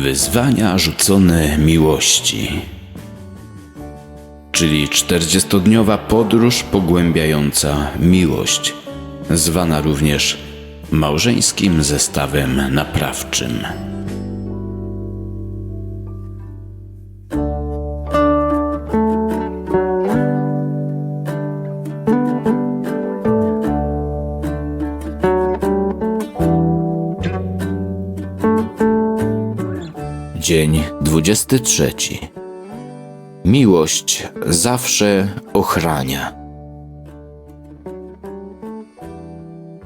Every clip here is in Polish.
Wyzwania rzucone miłości. Czyli 40-dniowa podróż pogłębiająca miłość, zwana również małżeńskim zestawem naprawczym. Dzień 23. Miłość zawsze ochrania.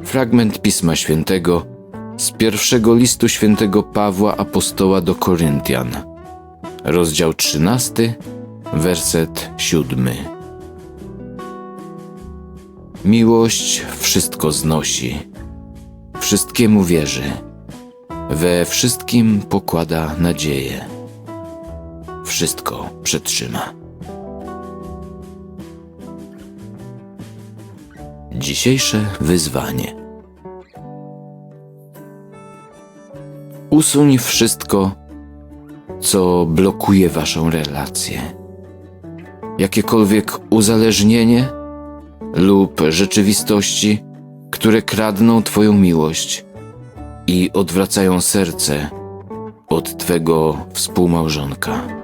Fragment Pisma Świętego z pierwszego listu świętego Pawła Apostoła do Koryntian, rozdział 13, werset 7. Miłość wszystko znosi, wszystkiemu wierzy we wszystkim pokłada nadzieję. Wszystko przetrzyma. Dzisiejsze wyzwanie. Usuń wszystko, co blokuje waszą relację. Jakiekolwiek uzależnienie lub rzeczywistości, które kradną Twoją miłość i odwracają serce od Twego współmałżonka.